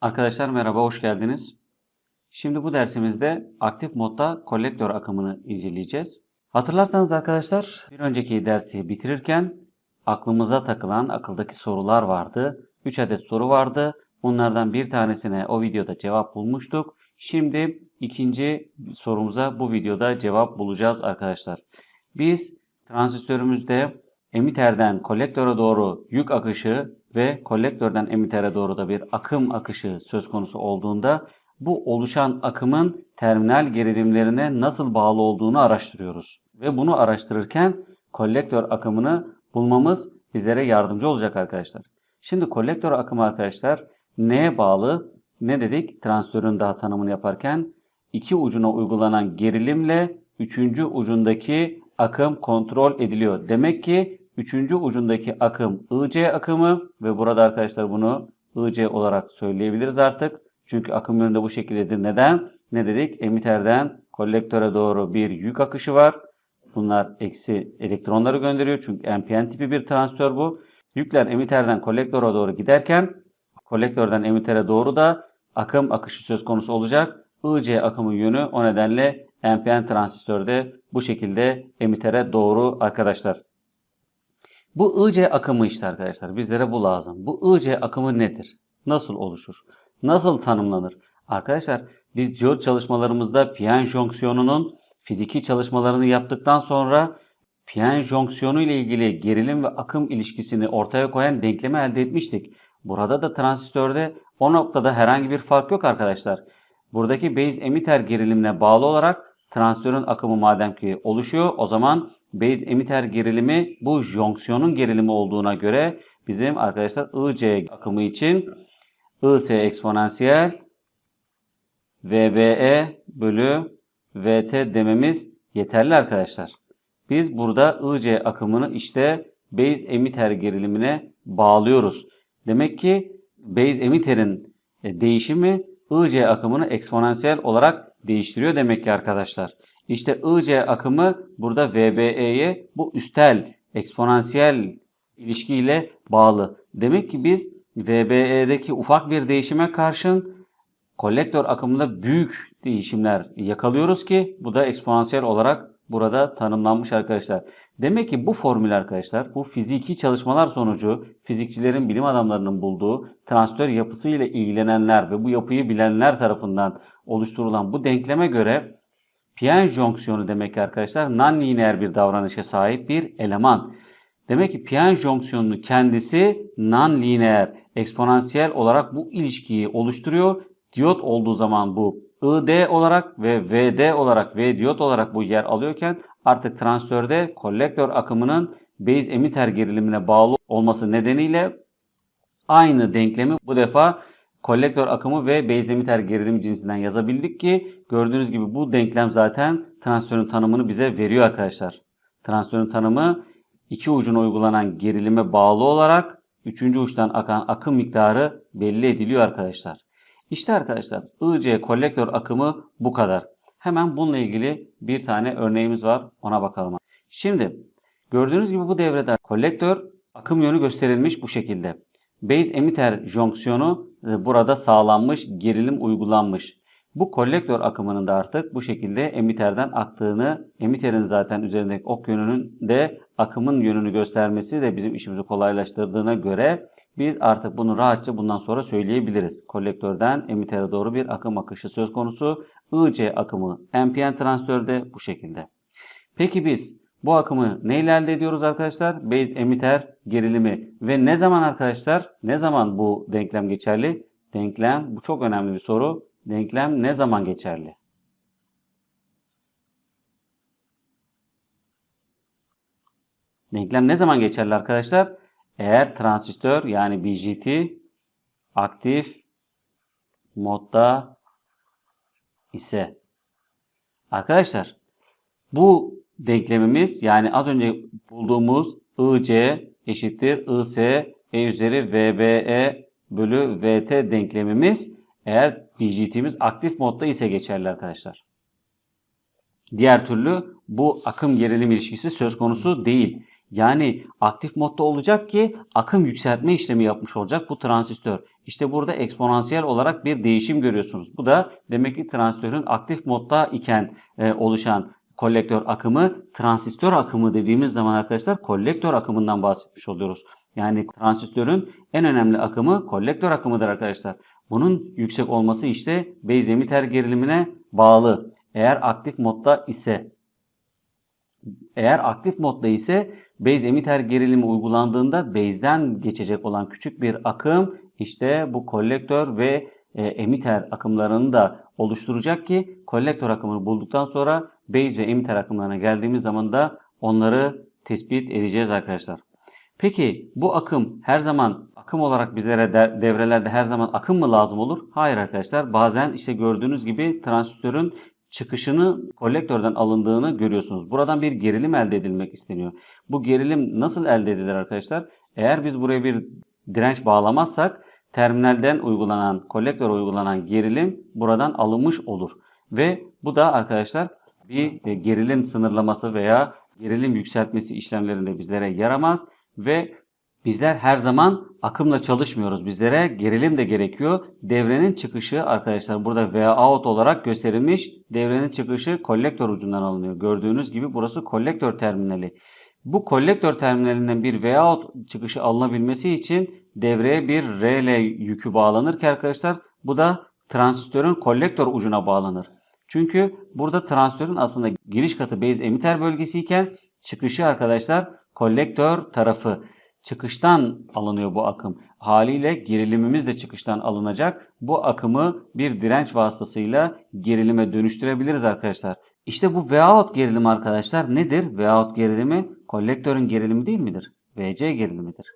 Arkadaşlar merhaba, hoş geldiniz. Şimdi bu dersimizde aktif modda kolektör akımını inceleyeceğiz. Hatırlarsanız arkadaşlar bir önceki dersi bitirirken aklımıza takılan akıldaki sorular vardı. 3 adet soru vardı. Bunlardan bir tanesine o videoda cevap bulmuştuk. Şimdi ikinci sorumuza bu videoda cevap bulacağız arkadaşlar. Biz transistörümüzde emiterden kolektöre doğru yük akışı ve kolektörden emitere doğru da bir akım akışı söz konusu olduğunda bu oluşan akımın terminal gerilimlerine nasıl bağlı olduğunu araştırıyoruz. Ve bunu araştırırken kolektör akımını bulmamız bizlere yardımcı olacak arkadaşlar. Şimdi kolektör akımı arkadaşlar neye bağlı? Ne dedik? Transistörün daha tanımını yaparken iki ucuna uygulanan gerilimle üçüncü ucundaki akım kontrol ediliyor. Demek ki üçüncü ucundaki akım IC akımı ve burada arkadaşlar bunu IC olarak söyleyebiliriz artık. Çünkü akım yönü de bu şekildedir. Neden? Ne dedik? Emiterden kolektöre doğru bir yük akışı var. Bunlar eksi elektronları gönderiyor. Çünkü NPN tipi bir transistör bu. Yükler emiterden kolektöre doğru giderken kolektörden emitere doğru da akım akışı söz konusu olacak. IC akımın yönü o nedenle NPN transistörde bu şekilde emitere doğru arkadaşlar. Bu IC akımı işte arkadaşlar. Bizlere bu lazım. Bu IC akımı nedir? Nasıl oluşur? Nasıl tanımlanır? Arkadaşlar biz diyot çalışmalarımızda piyen jonksiyonunun fiziki çalışmalarını yaptıktan sonra piyen jonksiyonu ile ilgili gerilim ve akım ilişkisini ortaya koyan denklemi elde etmiştik. Burada da transistörde o noktada herhangi bir fark yok arkadaşlar. Buradaki base emitter gerilimine bağlı olarak transistörün akımı madem ki oluşuyor o zaman base emitter gerilimi bu jonksiyonun gerilimi olduğuna göre bizim arkadaşlar IC akımı için IS eksponansiyel VBE bölü VT dememiz yeterli arkadaşlar. Biz burada IC akımını işte base emitter gerilimine bağlıyoruz. Demek ki base emitterin e, değişimi IC akımını eksponansiyel olarak değiştiriyor demek ki arkadaşlar. İşte IC akımı burada VBE'ye bu üstel eksponansiyel ilişkiyle bağlı. Demek ki biz VBE'deki ufak bir değişime karşın kolektör akımında büyük değişimler yakalıyoruz ki bu da eksponansiyel olarak burada tanımlanmış arkadaşlar. Demek ki bu formül arkadaşlar bu fiziki çalışmalar sonucu fizikçilerin bilim adamlarının bulduğu transistör yapısı ile ilgilenenler ve bu yapıyı bilenler tarafından oluşturulan bu denkleme göre Pien jonksiyonu demek ki arkadaşlar non-lineer bir davranışa sahip bir eleman. Demek ki Pien jonksiyonunun kendisi non-lineer, eksponansiyel olarak bu ilişkiyi oluşturuyor. Diyot olduğu zaman bu ID olarak ve VD olarak V diyot olarak bu yer alıyorken artık transistörde kolektör akımının base emitter gerilimine bağlı olması nedeniyle aynı denklemi bu defa kolektör akımı ve base emitter gerilim cinsinden yazabildik ki gördüğünüz gibi bu denklem zaten transistörün tanımını bize veriyor arkadaşlar. Transistörün tanımı iki ucuna uygulanan gerilime bağlı olarak üçüncü uçtan akan akım miktarı belli ediliyor arkadaşlar. İşte arkadaşlar IC kolektör akımı bu kadar. Hemen bununla ilgili bir tane örneğimiz var. Ona bakalım. Şimdi gördüğünüz gibi bu devrede kolektör akım yönü gösterilmiş bu şekilde. Base emitter jonksiyonu e, burada sağlanmış, gerilim uygulanmış. Bu kolektör akımının da artık bu şekilde emitterden aktığını, emitterin zaten üzerindeki ok yönünün de akımın yönünü göstermesi de bizim işimizi kolaylaştırdığına göre biz artık bunu rahatça bundan sonra söyleyebiliriz. Kolektörden emittere doğru bir akım akışı söz konusu. IC akımı NPN transistörde bu şekilde. Peki biz bu akımı neyle elde ediyoruz arkadaşlar? Base emitter gerilimi. Ve ne zaman arkadaşlar? Ne zaman bu denklem geçerli? Denklem bu çok önemli bir soru. Denklem ne zaman geçerli? Denklem ne zaman geçerli arkadaşlar? Eğer transistör yani BJT aktif modda ise. Arkadaşlar bu denklemimiz yani az önce bulduğumuz IC eşittir IS E üzeri VBE bölü VT denklemimiz eğer BJT'miz aktif modda ise geçerli arkadaşlar. Diğer türlü bu akım gerilim ilişkisi söz konusu değil. Yani aktif modda olacak ki akım yükseltme işlemi yapmış olacak bu transistör. İşte burada eksponansiyel olarak bir değişim görüyorsunuz. Bu da demek ki transistörün aktif modda iken e, oluşan kolektör akımı, transistör akımı dediğimiz zaman arkadaşlar kolektör akımından bahsetmiş oluyoruz. Yani transistörün en önemli akımı kolektör akımıdır arkadaşlar. Bunun yüksek olması işte base emitter gerilimine bağlı. Eğer aktif modda ise eğer aktif modda ise base emitter gerilimi uygulandığında base'den geçecek olan küçük bir akım işte bu kolektör ve e, emitter akımlarını da oluşturacak ki kolektör akımını bulduktan sonra base ve emitter akımlarına geldiğimiz zaman da onları tespit edeceğiz arkadaşlar. Peki bu akım her zaman akım olarak bizlere de, devrelerde her zaman akım mı lazım olur? Hayır arkadaşlar. Bazen işte gördüğünüz gibi transistörün çıkışını kolektörden alındığını görüyorsunuz. Buradan bir gerilim elde edilmek isteniyor. Bu gerilim nasıl elde edilir arkadaşlar? Eğer biz buraya bir direnç bağlamazsak terminalden uygulanan, kolektör uygulanan gerilim buradan alınmış olur. Ve bu da arkadaşlar bir e, gerilim sınırlaması veya gerilim yükseltmesi işlemlerinde bizlere yaramaz ve bizler her zaman akımla çalışmıyoruz. Bizlere gerilim de gerekiyor. Devrenin çıkışı arkadaşlar burada V out olarak gösterilmiş. Devrenin çıkışı kolektör ucundan alınıyor. Gördüğünüz gibi burası kolektör terminali. Bu kolektör terminalinden bir V out çıkışı alınabilmesi için devreye bir RL yükü bağlanır ki arkadaşlar bu da transistörün kolektör ucuna bağlanır. Çünkü burada transistörün aslında giriş katı base emitter bölgesi iken çıkışı arkadaşlar kolektör tarafı. Çıkıştan alınıyor bu akım. Haliyle gerilimimiz de çıkıştan alınacak. Bu akımı bir direnç vasıtasıyla gerilime dönüştürebiliriz arkadaşlar. İşte bu V-out gerilimi arkadaşlar nedir? V-out gerilimi kolektörün gerilimi değil midir? VC gerilimidir.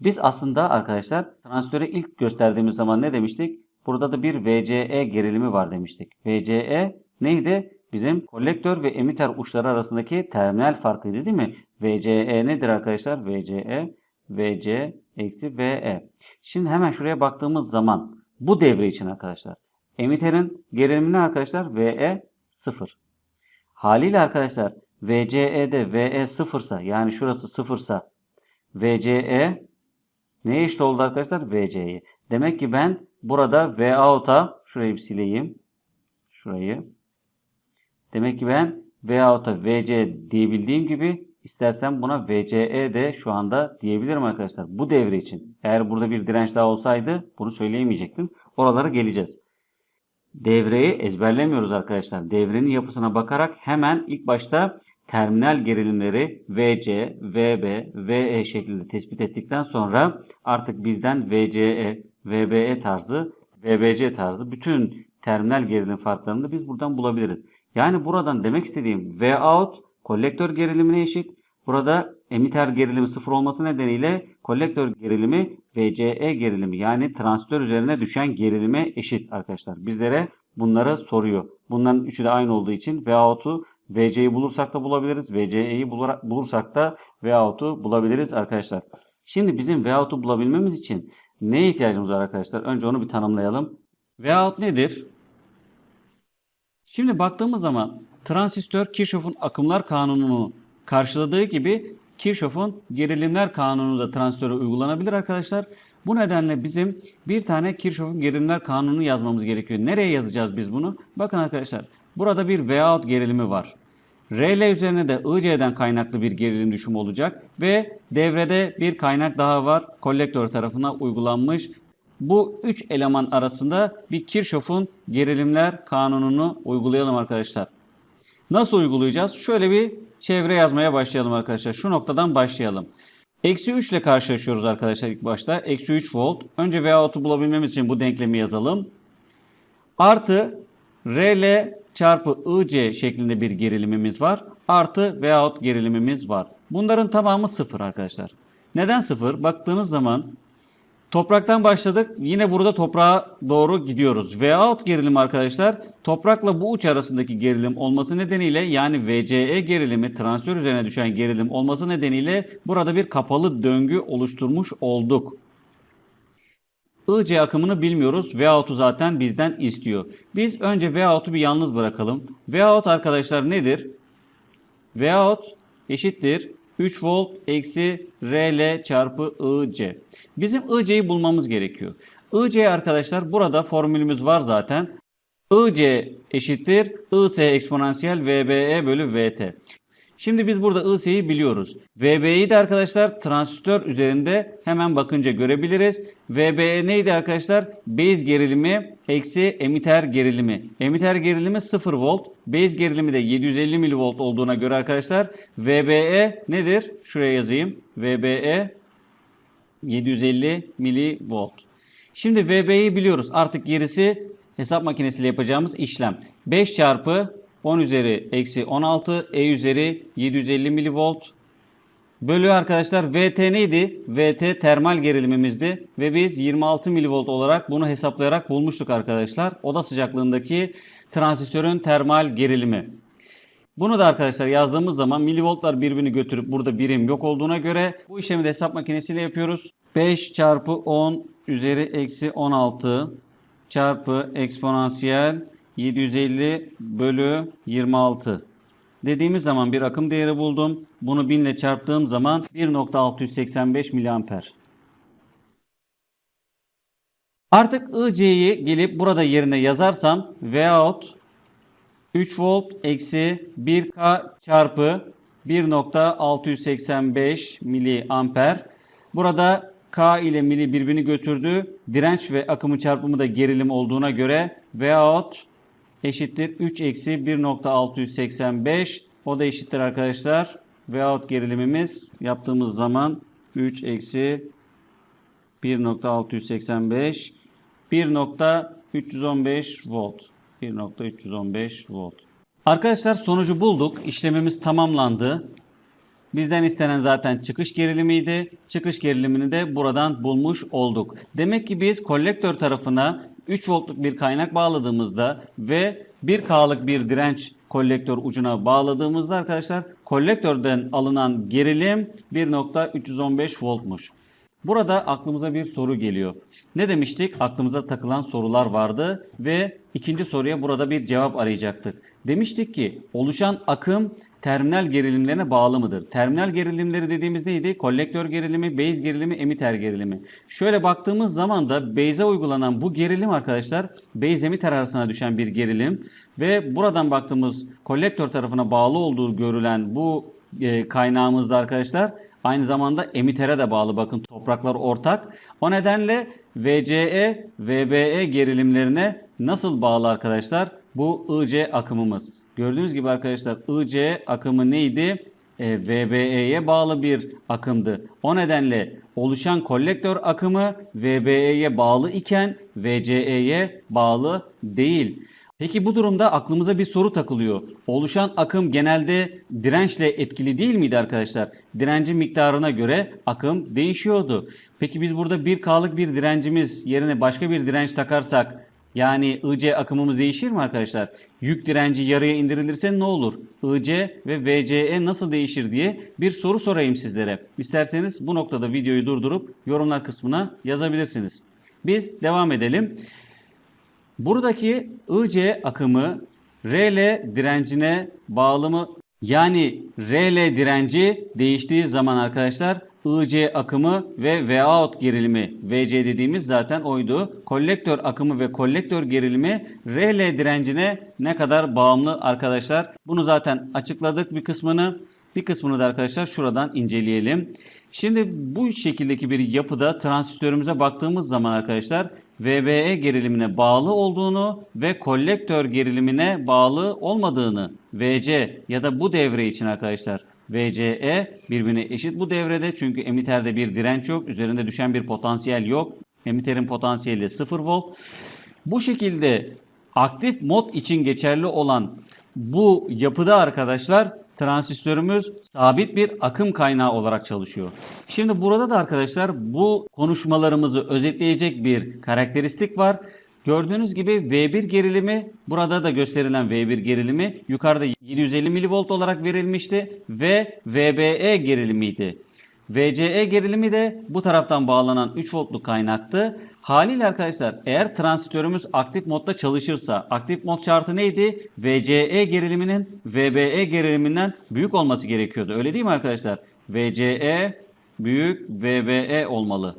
Biz aslında arkadaşlar transistörü ilk gösterdiğimiz zaman ne demiştik? Burada da bir VCE gerilimi var demiştik. VCE neydi? Bizim kolektör ve emitter uçları arasındaki terminal farkıydı değil mi? VCE nedir arkadaşlar? VCE, VC eksi VE. Şimdi hemen şuraya baktığımız zaman bu devre için arkadaşlar emitterin gerilimi ne arkadaşlar? VE 0. Haliyle arkadaşlar VCE'de VE 0 ise yani şurası 0 ise VCE neye eşit oldu arkadaşlar? VC'ye. Demek ki ben burada V out'a şurayı bir sileyim. Şurayı. Demek ki ben V out'a VC diyebildiğim gibi istersen buna VCE de şu anda diyebilirim arkadaşlar. Bu devre için. Eğer burada bir direnç daha olsaydı bunu söyleyemeyecektim. Oralara geleceğiz. Devreyi ezberlemiyoruz arkadaşlar. Devrenin yapısına bakarak hemen ilk başta terminal gerilimleri VC, VB, VE şeklinde tespit ettikten sonra artık bizden VCE, VBE tarzı, VBC tarzı bütün terminal gerilim farklarını da biz buradan bulabiliriz. Yani buradan demek istediğim V out kolektör gerilimine eşit. Burada emitter gerilimi sıfır olması nedeniyle kolektör gerilimi VCE gerilimi yani transistör üzerine düşen gerilime eşit arkadaşlar. Bizlere bunları soruyor. Bunların üçü de aynı olduğu için V out'u VC'yi bulursak da bulabiliriz. VCE'yi bulursak da V out'u bulabiliriz arkadaşlar. Şimdi bizim V out'u bulabilmemiz için neye ihtiyacımız var arkadaşlar? Önce onu bir tanımlayalım. V out nedir? Şimdi baktığımız zaman transistör Kirchhoff'un akımlar kanununu karşıladığı gibi Kirchhoff'un gerilimler kanunu da transistöre uygulanabilir arkadaşlar. Bu nedenle bizim bir tane Kirchhoff'un gerilimler kanununu yazmamız gerekiyor. Nereye yazacağız biz bunu? Bakın arkadaşlar burada bir V-out gerilimi var. RL üzerine de IC'den kaynaklı bir gerilim düşümü olacak ve devrede bir kaynak daha var. Kolektör tarafına uygulanmış. Bu üç eleman arasında bir Kirchhoff'un gerilimler kanununu uygulayalım arkadaşlar. Nasıl uygulayacağız? Şöyle bir çevre yazmaya başlayalım arkadaşlar. Şu noktadan başlayalım. Eksi 3 ile karşılaşıyoruz arkadaşlar ilk başta. Eksi 3 volt. Önce V-out'u bulabilmemiz için bu denklemi yazalım. Artı RL çarpı IC şeklinde bir gerilimimiz var. Artı V-out gerilimimiz var. Bunların tamamı sıfır arkadaşlar. Neden sıfır? Baktığınız zaman Topraktan başladık. Yine burada toprağa doğru gidiyoruz. V-out gerilim arkadaşlar toprakla bu uç arasındaki gerilim olması nedeniyle yani VCE gerilimi transfer üzerine düşen gerilim olması nedeniyle burada bir kapalı döngü oluşturmuş olduk. IC akımını bilmiyoruz. V-out'u zaten bizden istiyor. Biz önce V-out'u bir yalnız bırakalım. V-out arkadaşlar nedir? V-out eşittir 3 volt eksi RL çarpı IC. Bizim IC'yi bulmamız gerekiyor. IC arkadaşlar burada formülümüz var zaten. IC eşittir IS eksponansiyel VBE bölü VT. Şimdi biz burada IS'yi biliyoruz. VB'yi de arkadaşlar transistör üzerinde hemen bakınca görebiliriz. VBE neydi arkadaşlar? Base gerilimi eksi emiter gerilimi. Emiter gerilimi 0 volt. Base gerilimi de 750 milivolt olduğuna göre arkadaşlar VBE nedir? Şuraya yazayım. VBE 750 milivolt. Şimdi VB'yi biliyoruz. Artık gerisi hesap makinesiyle yapacağımız işlem. 5 çarpı 10 üzeri eksi 16 E üzeri 750 milivolt bölü arkadaşlar VT neydi? VT termal gerilimimizdi ve biz 26 milivolt olarak bunu hesaplayarak bulmuştuk arkadaşlar. Oda sıcaklığındaki transistörün termal gerilimi. Bunu da arkadaşlar yazdığımız zaman milivoltlar birbirini götürüp burada birim yok olduğuna göre bu işlemi de hesap makinesiyle yapıyoruz. 5 çarpı 10 üzeri eksi 16 çarpı eksponansiyel 750 bölü 26 dediğimiz zaman bir akım değeri buldum. Bunu 1000 ile çarptığım zaman 1.685 miliamper. Artık IC'yi gelip burada yerine yazarsam Vout 3 volt eksi 1K çarpı 1.685 miliamper. Burada K ile mili birbirini götürdü. Direnç ve akımın çarpımı da gerilim olduğuna göre Vout eşittir 3 eksi 1.685 o da eşittir arkadaşlar. Vout gerilimimiz yaptığımız zaman 3 eksi 1.685 1.315 volt 1.315 volt. Arkadaşlar sonucu bulduk. İşlemimiz tamamlandı. Bizden istenen zaten çıkış gerilimiydi. Çıkış gerilimini de buradan bulmuş olduk. Demek ki biz kolektör tarafına 3 voltluk bir kaynak bağladığımızda ve 1K'lık bir direnç kolektör ucuna bağladığımızda arkadaşlar kolektörden alınan gerilim 1.315 voltmuş. Burada aklımıza bir soru geliyor. Ne demiştik? Aklımıza takılan sorular vardı ve ikinci soruya burada bir cevap arayacaktık. Demiştik ki oluşan akım terminal gerilimlerine bağlı mıdır? Terminal gerilimleri dediğimiz neydi? Kolektör gerilimi, base gerilimi, emiter gerilimi. Şöyle baktığımız zaman da base'e uygulanan bu gerilim arkadaşlar base emiter arasına düşen bir gerilim ve buradan baktığımız kolektör tarafına bağlı olduğu görülen bu e, kaynağımızda arkadaşlar aynı zamanda emitere de bağlı. Bakın topraklar ortak. O nedenle VCE, VBE gerilimlerine nasıl bağlı arkadaşlar? Bu IC akımımız. Gördüğünüz gibi arkadaşlar IC akımı neydi? E, VBE'ye bağlı bir akımdı. O nedenle oluşan kolektör akımı VBE'ye bağlı iken VCE'ye bağlı değil. Peki bu durumda aklımıza bir soru takılıyor. Oluşan akım genelde dirençle etkili değil miydi arkadaşlar? Direncin miktarına göre akım değişiyordu. Peki biz burada 1K'lık bir direncimiz yerine başka bir direnç takarsak yani IC akımımız değişir mi arkadaşlar? Yük direnci yarıya indirilirse ne olur? IC ve VCE nasıl değişir diye bir soru sorayım sizlere. İsterseniz bu noktada videoyu durdurup yorumlar kısmına yazabilirsiniz. Biz devam edelim. Buradaki IC akımı RL direncine bağlı mı? Yani RL direnci değiştiği zaman arkadaşlar IC akımı ve Vout gerilimi VC dediğimiz zaten oydu. Kolektör akımı ve kolektör gerilimi RL direncine ne kadar bağımlı arkadaşlar? Bunu zaten açıkladık bir kısmını. Bir kısmını da arkadaşlar şuradan inceleyelim. Şimdi bu şekildeki bir yapıda transistörümüze baktığımız zaman arkadaşlar VBE gerilimine bağlı olduğunu ve kolektör gerilimine bağlı olmadığını VC ya da bu devre için arkadaşlar VCE birbirine eşit bu devrede çünkü emiterde bir direnç yok, üzerinde düşen bir potansiyel yok. Emiterin potansiyeli 0 volt. Bu şekilde aktif mod için geçerli olan bu yapıda arkadaşlar transistörümüz sabit bir akım kaynağı olarak çalışıyor. Şimdi burada da arkadaşlar bu konuşmalarımızı özetleyecek bir karakteristik var. Gördüğünüz gibi V1 gerilimi burada da gösterilen V1 gerilimi yukarıda 750 milivolt olarak verilmişti ve VBE gerilimiydi. VCE gerilimi de bu taraftan bağlanan 3 voltluk kaynaktı. Haliyle arkadaşlar eğer transistörümüz aktif modda çalışırsa aktif mod şartı neydi? VCE geriliminin VBE geriliminden büyük olması gerekiyordu. Öyle değil mi arkadaşlar? VCE büyük VBE olmalı.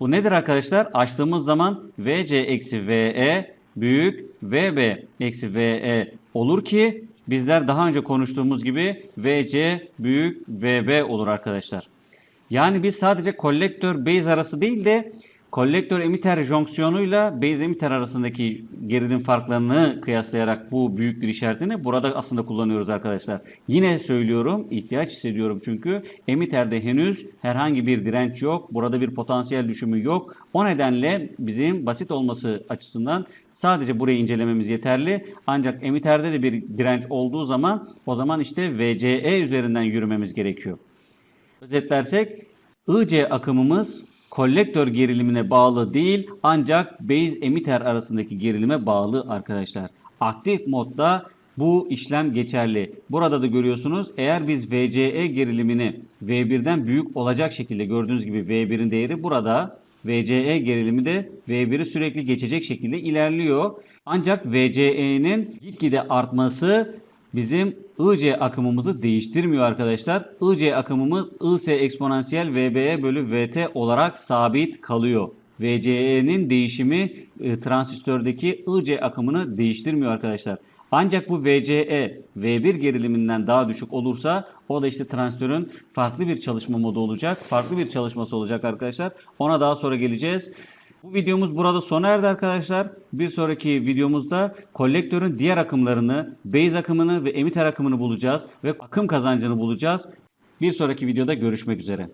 Bu nedir arkadaşlar? Açtığımız zaman VC eksi VE büyük VB eksi VE olur ki bizler daha önce konuştuğumuz gibi VC büyük VB olur arkadaşlar. Yani biz sadece kolektör base arası değil de kolektör emiter jonksiyonuyla base emiter arasındaki gerilim farklarını kıyaslayarak bu büyük bir işaretini burada aslında kullanıyoruz arkadaşlar. Yine söylüyorum ihtiyaç hissediyorum çünkü emiterde henüz herhangi bir direnç yok. Burada bir potansiyel düşümü yok. O nedenle bizim basit olması açısından sadece burayı incelememiz yeterli. Ancak emiterde de bir direnç olduğu zaman o zaman işte VCE üzerinden yürümemiz gerekiyor. Özetlersek IC akımımız kolektör gerilimine bağlı değil ancak base emitter arasındaki gerilime bağlı arkadaşlar. Aktif modda bu işlem geçerli. Burada da görüyorsunuz eğer biz VCE gerilimini V1'den büyük olacak şekilde gördüğünüz gibi V1'in değeri burada VCE gerilimi de V1'i sürekli geçecek şekilde ilerliyor. Ancak VCE'nin gitgide artması bizim IC akımımızı değiştirmiyor arkadaşlar. IC akımımız IS eksponansiyel VBE bölü VT olarak sabit kalıyor. VCE'nin değişimi e, transistördeki IC akımını değiştirmiyor arkadaşlar. Ancak bu VCE V1 geriliminden daha düşük olursa o da işte transistörün farklı bir çalışma modu olacak. Farklı bir çalışması olacak arkadaşlar. Ona daha sonra geleceğiz. Bu videomuz burada sona erdi arkadaşlar. Bir sonraki videomuzda kolektörün diğer akımlarını, base akımını ve emitter akımını bulacağız ve akım kazancını bulacağız. Bir sonraki videoda görüşmek üzere.